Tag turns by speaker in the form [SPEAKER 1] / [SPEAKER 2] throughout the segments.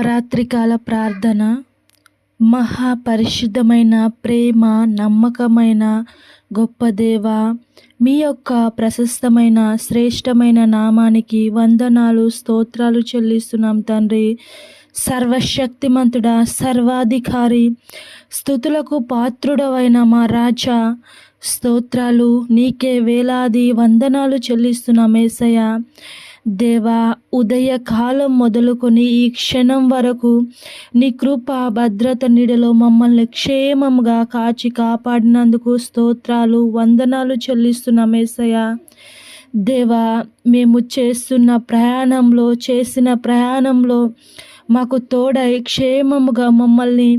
[SPEAKER 1] రాత్రికాల ప్రార్థన మహాపరిశుద్ధమైన ప్రేమ నమ్మకమైన గొప్ప దేవ మీ యొక్క ప్రశస్తమైన శ్రేష్టమైన నామానికి వందనాలు స్తోత్రాలు చెల్లిస్తున్నాం తండ్రి. సర్వశక్తిమంతుడా సర్వాధికారి స్థుతులకు పాత్రుడవైన మా రాజా స్తోత్రాలు నీకే వేలాది వందనాలు చెల్లిస్తున్నాం ఏసయ్య. దేవా ఉదయకాలం మొదలుకొని ఈ క్షణం వరకు నీ కృప భద్రత నీడలో మమ్మల్ని క్షేమంగా కాచి కాపాడినందుకు స్తోత్రాలు వందనాలు చెల్లిస్తున్నాం ఏసయ్య. దేవా మేము చేస్తున్న ప్రయాణంలో చేసిన ప్రయాణంలో మాకు తోడై క్షేమముగా మమ్మల్ని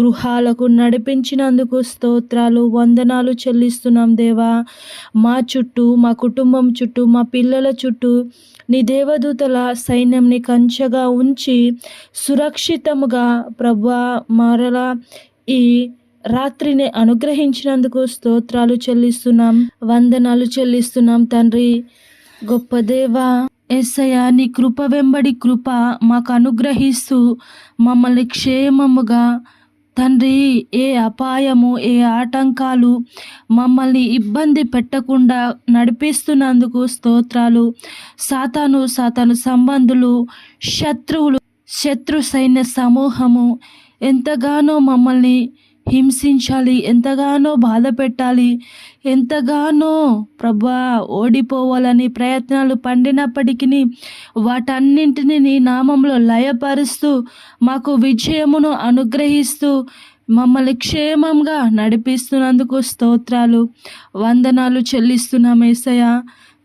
[SPEAKER 1] గృహాలకు నడిపించినందుకు స్తోత్రాలు వందనాలు చెల్లిస్తున్నాం దేవా. మా చుట్టూ మా కుటుంబం చుట్టూ మా పిల్లల చుట్టూ నీ దేవదూతల సైన్యంని కంచగా ఉంచి సురక్షితముగా ప్రభా మరలా ఈ రాత్రిని అనుగ్రహించినందుకు స్తోత్రాలు చెల్లిస్తున్నాం వందనాలు చెల్లిస్తున్నాం తండ్రి. గొప్ప దేవా. ఎస్సయ్య నీ కృప వెంబడి కృప మాకు అనుగ్రహిస్తూ మమ్మల్ని క్షేమముగా తండ్రి ఏ అపాయము ఏ ఆటంకాలు మమ్మల్ని ఇబ్బంది పెట్టకుండా నడిపిస్తున్నందుకు స్తోత్రాలు. సాతాను సాతాను సంబంధులు శత్రువులు శత్రు సైన్య సమూహము ఎంతగానో మమ్మల్ని హింసించాలి ఎంతగానో బాధ పెట్టాలి ఎంతగానో ప్రభా ఓడిపోవాలని ప్రయత్నాలు పండినప్పటికీ వాటన్నింటినీ నీ నామంలో లయపరుస్తూ మాకు విజయమును అనుగ్రహిస్తూ మమ్మల్ని క్షేమంగా నడిపిస్తున్నందుకు స్తోత్రాలు వందనాలు చెల్లిస్తున్నాం ఏసయ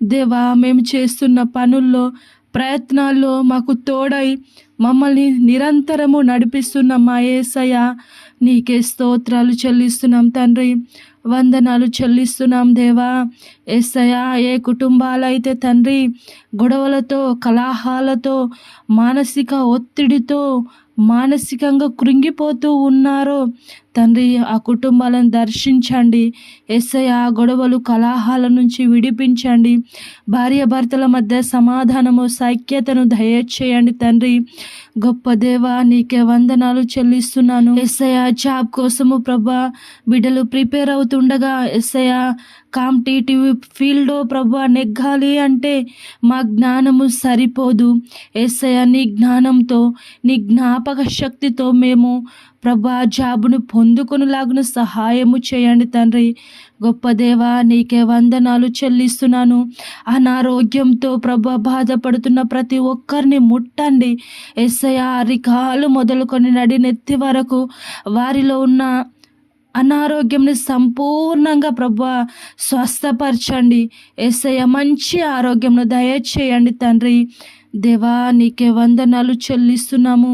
[SPEAKER 1] దేవా మేము చేస్తున్న పనుల్లో ప్రయత్నాల్లో మాకు తోడై మమ్మల్ని నిరంతరము నడిపిస్తున్న మా ఏసయ్య నీకే స్తోత్రాలు చెల్లిస్తున్నాం తండ్రి. వందనాలు చెల్లిస్తున్నాం దేవా. ఎస్సయా ఏ కుటుంబాలైతే తండ్రి గొడవలతో కలాహాలతో మానసిక ఒత్తిడితో మానసికంగా కృంగిపోతూ ఉన్నారో తండ్రి ఆ కుటుంబాలను దర్శించండి. ఎస్ఐ ఆ గొడవలు కలాహాల నుంచి విడిపించండి. భార్యాభర్తల మధ్య సమాధానము సైక్యతను దయచేయండి తండ్రి. గొప్ప దేవా నీకే వందనాలు చెల్లిస్తున్నాను. ఎస్ఐ జాబ్ కోసము ప్రభా బిడ్డలు ప్రిపేర్ అవుతుండగా ఎస్ఐ కాంపిటేటివ్ ఫీల్డ్ ప్రభా నెగ్గాలి అంటే మా జ్ఞానము సరిపోదు. ఎస్ఐ నీ జ్ఞానంతో నీ జ్ఞాపక శక్తితో మేము ప్రభా జాబును పొందుకొనిలాగున సహాయము చేయండి తండ్రి. గొప్ప దేవా నీకే వందనాలు చెల్లిస్తున్నాను. అనారోగ్యంతో ప్రభా బాధపడుతున్న ప్రతి ఒక్కరిని ముట్టండి. ఎస్ఐ అరికాలు మొదలుకొని నడినెత్తి వరకు వారిలో ఉన్న అనారోగ్యంని సంపూర్ణంగా ప్రభా స్వస్థపరచండి. ఎస్ఐ మంచి ఆరోగ్యంను దయచేయండి తండ్రి. దేవా నీకే వందనాలు చెల్లిస్తున్నాము.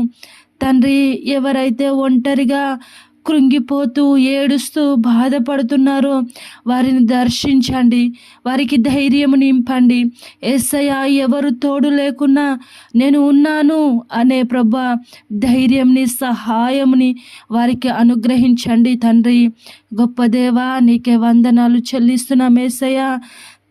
[SPEAKER 1] తండ్రి ఎవరైతే ఒంటరిగా కృంగిపోతూ ఏడుస్తూ బాధపడుతున్నారో వారిని దర్శించండి. వారికి ధైర్యం నింపండి. ఎస్ఐ ఎవరు తోడు లేకున్నా నేను ఉన్నాను అనే ప్రభా ధైర్యంని సహాయంని వారికి అనుగ్రహించండి తండ్రి. గొప్ప దేవా నీకే వందనాలు చెల్లిస్తున్నాం ఏసయ్య.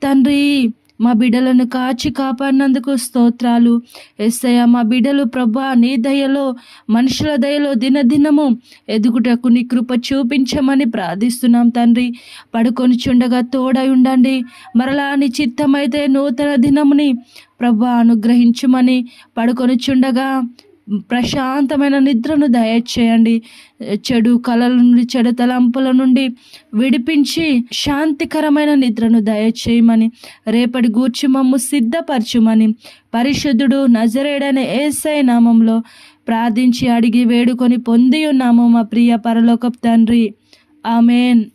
[SPEAKER 1] తండ్రి మా బిడ్డలను కాచి కాపాడినందుకు స్తోత్రాలు. ఎస్సయ్య మా బిడ్డలు ప్రభా నీ దయలో మనుషుల దయలో దినదినము ఎదుగుటకు నీ కృప చూపించమని ప్రార్థిస్తున్నాం తండ్రి. పడుకొని చుండగా తోడై ఉండండి. మరలా నీ చిత్తమైతే నూతన దినముని ప్రభా అనుగ్రహించమని పడుకొని చుండగా ప్రశాంతమైన నిద్రను దయచేయండి. చెడు కళల నుండి చెడు తలంపుల నుండి విడిపించి శాంతికరమైన నిద్రను దయచేయమని రేపటి గూర్చి మమ్ము సిద్ధపరచుమని పరిశుద్ధుడు నజరేడని ఏసై నామంలో ప్రార్థించి అడిగి వేడుకొని పొంది ఉన్నాము మా ప్రియ పరలోక తండ్రి. ఆమెన్.